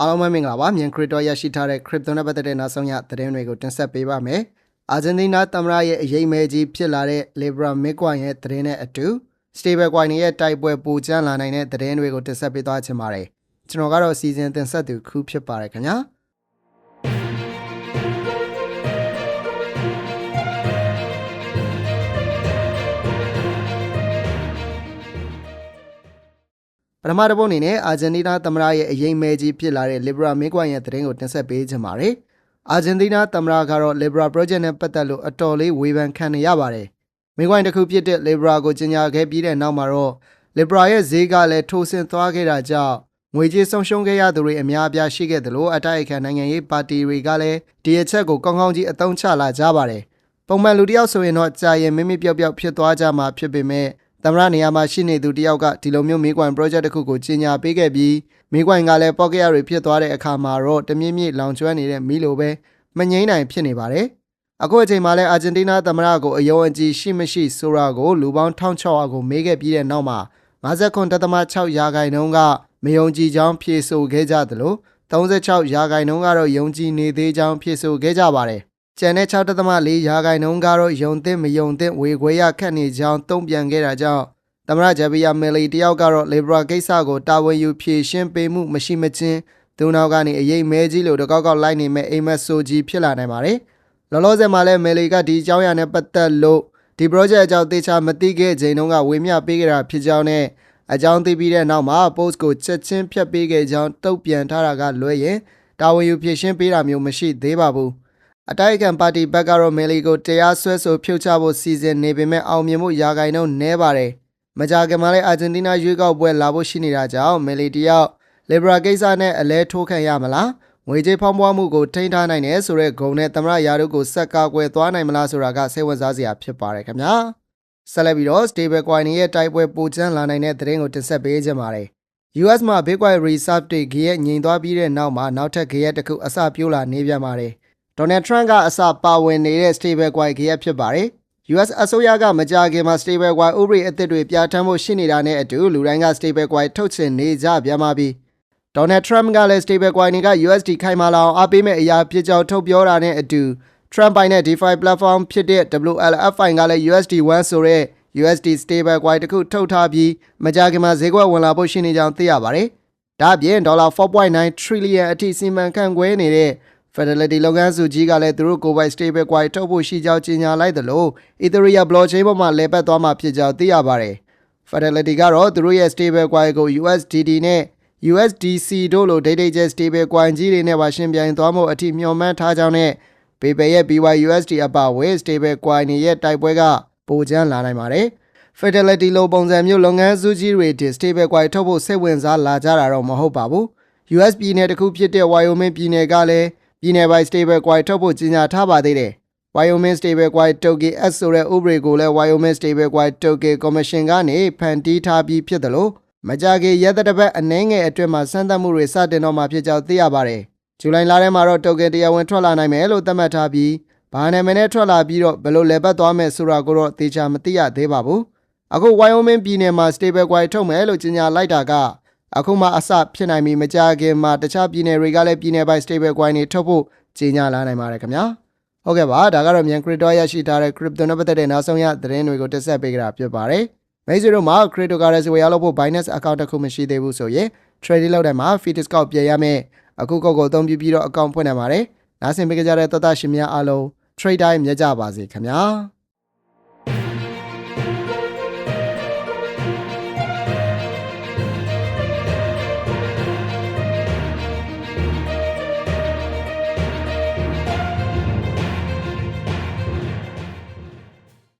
အားလုံးပဲမင်္ဂလာပါမြန် crypto ရရှိထားတဲ့ crypto နဲ့ပတ်သက်တဲ့နောက်ဆုံးရသတင်းတွေကိုတင်ဆက်ပေးပါမယ်အာဂျင်တီးနားသမ္မတရဲ့အရေးမဲကြီးဖြစ်လာတဲ့ Libra Bitcoin ရဲ့သတင်းနဲ့အတူ stable coin တွေရဲ့တိုက်ပွဲပူကျန်းလာနိုင်တဲ့သတင်းတွေကိုတင်ဆက်ပေးသွားချင်ပါတယ်ကျွန်တော်ကတော့စီစဉ်တင်ဆက်သူခူးဖြစ်ပါတယ်ခင်ဗျာ ပထမတစ်ပုတ်အနေနဲ့အာဂျင်တီးနားသမ္မတရဲ့အရေးမဲကြီးဖြစ်လာတဲ့ Libra Bitcoin ရဲ့သတင်းကိုတင်ဆက်ပေးချင်ပါတယ်အာဂျင်တီးနားသမ္မတကတော့ Libra Project နဲ့ပတ်သက်လို့အတော်လေးဝေဖန်ခံနေရပါတယ်မိကွိုင်းတစ်ခုဖြစ်တဲ့ Libra ကိုကြီးညာခဲ့ပြီးတဲ့နောက်မှာတော့ Libra ရဲ့ဈေးကလည်းထိုးဆင်းသွားခဲ့တာကြောင့်ငွေကြေးဆုံးရှုံးခဲ့ရသူတွေအများအပြားရှိခဲ့တယ်လို့အတိုက်အခံနိုင်ငံရေးပါတီတွေကလည်းဒီအချက်ကိုကောင်းကောင်းကြီးအသုံးချလာကြပါတယ်ပုံမှန်လူတစ်ယောက်ဆိုရင်တော့ကြာရင်မိမိပျောက်ပျောက်ဖြစ်သွားကြမှာဖြစ်ပေမဲ့ သမရနေရာမှာရှိနေသူတယောက်ကဒီလိုမျိုးမိကွိုင်း project တစ်ခုကိုကြီးညာပေးခဲ့ပြီးမိကွိုင်းကလည်း pocket ရတွေဖြစ်သွားတဲ့အခါမှာတော့တမြင့်မြင့်လောင်ကျွမ်းနေတဲ့မီလိုပဲမငိမ့်နိုင်ဖြစ်နေပါတယ်အခုအချိန်မှာလည်းအာဂျင်တီးနားသမရကိုအယုံအကြည်ရှိမရှိဆိုတာကိုလူပေါင်း1600ကိုမေးခဲ့ပြီးတဲ့နောက်မှာ59.6ရာခိုင်နှုန်းကမယုံကြည်ကြောင်းဖြေဆိုခဲ့ကြသလို36ရာခိုင်နှုန်းကတော့ယုံကြည်နေသေးကြောင်းဖြေဆိုခဲ့ကြပါတယ်။ ကျန်တဲ့6.4ရာခိုင်နှုန်းကတော့ယုံသင့်မယုံသင့်ဝေခွဲရခက်နေကြောင်းတုံ့ပြန်ခဲ့တာကြောင့်သမရဂျပီယာမယ်လီတယောက်ကတော့လေဘရာကိစ္စကိုတာဝန်ယူဖြေရှင်းပေးမှုမရှိမချင်းသူနောက်ကနေအရေးမဲကြီးလို့တကောက်ကောက်လိုက်နေမဲ့အိမ်မက်ဆိုကြီးဖြစ်လာနိုင်ပါတယ်။လောလောဆယ်မှာလည်းမယ်လီကဒီအကြောင်းအရာနဲ့ပတ်သက်လို့ဒီ project အကြောင်းသေချာမသိခဲ့ချိန်တုန်းကဝေမျှပေးခဲ့တာဖြစ်ကြောင်းနဲ့အကြောင်းသိပြီးတဲ့နောက်မှာ post ကိုချက်ချင်းဖြတ်ပေးခဲ့ကြောင်းတုတ်ပြန်ထားတာကလွဲရင်တာဝန်ယူဖြည့်ရှင်းပေးတာမျိုးမရှိသေးပါဘူး အတိုက်အခံပါတီဘက်ကတော့မယ်လီကိုတရားစွဲဆိုဖြုတ်ချဖို့စီစဉ်နေပေမဲ့အောင်မြင်မှုရာဂိုင်နှုန်းနည်းပါတယ်မကြာခင်မှာလည်းအာဂျင်တီးနားရွေးကောက်ပွဲလာဖို့ရှိနေတာကြောင့်မယ်လီတယောက်လီဘရာကိစ္စနဲ့အလဲထိုးခံရမလားငွေကြေးဖောင်းပွားမှုကိုထိန်းထားနိုင်တယ်ဆိုတဲ့ဂုဏ်နဲ့သမရယာတို့ကိုဆက်ကားကွယ်သွားနိုင်မလားဆိုတာကစိတ်ဝင်စားစရာဖြစ်ပါတယ်ခင်ဗျာဆက်လက်ပြီးတော့ stable coin ရဲ့တိုက်ပွဲပိုကျန်းလာနိုင်တဲ့သတင်းကိုတင်ဆက်ပေးကြပါမယ်။ US မှာ Bitcoin Reserve တွေဂရက်ငြိမ်သွားပြီးတဲ့နောက်မှာနောက်ထပ်ဂရက်တစ်ခုအစပြိုးလာနေပြန်ပါတယ်။ Donald Trump ကအစပါဝင်နေတဲ့ stable coin ဂရက်ဖြစ်ပါတယ်။ US အစိုးရကမကြာခင်မှာ stable coin ဥပဒေအသစ်တွေပြဋ္ဌာန်းဖို့ရှိနေတာနဲ့အတူလူတိုင်းက stable coin ထုတ်ချင်နေကြပြန်ပါပြီ။ Donald Trump ကလည်း stable coin တွေက USD ခိုင်မာလာအောင်အားပေးမဲ့အရာဖြစ်ကြောင်းထုတ်ပြောတာနဲ့အတူ Trump ပိုင်တဲ့ DeFi platform ဖြစ်တဲ့ WLFI ကလည်း USD1 ဆိုတဲ့ USD stable coin တစ်ခုထုတ်ထားပြီးမကြာခင်မှာဈေးကွက်ဝင်လာဖို့ရှိနေကြောင်းသိရပါတယ်။ဒါ့အပြင်ဒေါ်လာ4.9 trillion အထိစီမံခန့်ခွဲနေတဲ့ Fidelity လုပ်ငန်းစုကြီးကလည်းသူတို့ကိုယ်ပိုင် stable coin ထုတ်ဖို့ရှိကြောင်းကြေညာလိုက်သလို Ethereum blockchain ပေါ်မှာလဲပတ်သွားမှာဖြစ်ကြောင်းသိရပါတယ်။ Fidelity ကတော့သူတို့ရဲ့ stable coin ကို USDT နဲ့ USDC တို့လို data jet stable coin ကြီးတွေနဲ့ပါရှင်းပြိုင်သွားမှုအထိမျှော်မှန်းထားကြောင်းနဲ့ PayPal ရဲ့ BYUSD အပါအဝင် stable coin တွေရဲ့တိုက်ပွဲကပိုကျန်းလာနိုင်ပါတယ်။ Fidelity လိုပုံစံမျိုးလုပ်ငန်းစုကြီးတွေတင် stable coin ထုတ်ဖို့စိတ်ဝင်စားလာကြတာတော့မဟုတ်ပါဘူး။ US ပြည်နယ်တစ်ခုဖြစ်တဲ့ Wyoming ပြည်နယ်ကလည်း ပြည်နယ်ပိုင် stable coin ထုတ်ဖို့ကြေညာထားပါသေးတယ်။ Wyoming stable coin token S ဆိုတဲ့ဥပဒေကိုလည်း Wyoming stable coin token commission ကနေဖန်တီးထားပြီးဖြစ်တယ်လို့မကြခင်ရက်သတ္တပတ်အနည်းငယ်အတွင်းမှာစမ်းသပ်မှုတွေစတင်တော့မှာဖြစ်ကြောင်းသိရပါတယ်။ဇူလိုင်လထဲမှာတော့ token တရားဝင်ထွက်လာနိုင်မယ်လို့သတ်မှတ်ထားပြီးဘာနာမည်နဲ့ထွက်လာပြီးတော့ဘယ်လိုလဲပတ်သွားမယ်ဆိုတာကိုတော့သေချာမသိရသေးပါဘူး။အခု Wyoming ပြည်နယ်မှာ stable coin ထုတ်မယ်လို့ကြေညာလိုက်တာက အခုမှအစဖြစ်နိုင်ပြီးမကြခင်မှာတခြားပြည်နယ်တွေကလည်းပြည်နယ်ပိုင်း stable coin တွေထုတ်ဖို့ကြေညာလာနိုင်ပါတယ်ခင်ဗျာ။ဟုတ်ကဲ့ပါဒါကတော့မြန် crypto ရရှိထားတဲ့ crypto နဲ့ပတ်သက်တဲ့နောက်ဆုံးရသတင်းတွေကိုတက်ဆက်ပေးကြတာဖြစ်ပါတယ်။မိတ်ဆွေတို့မှာ cryptocurrency ဝယ်ရလို့ဖို့ Binance account တစ်ခုမရှိသေးဘူးဆိုရင် trading လုပ်တဲ့မှာ fee discount ပြန်ရမယ်အခုကောက်ကိုအသုံးပြုပြီးတော့ account ဖွင့်နိုင်ပါတယ်။နားဆင်ပေးကြတဲ့သောသားရှင်များအားလုံး trade time မြတ်ကြပါစေခင်ဗျာ။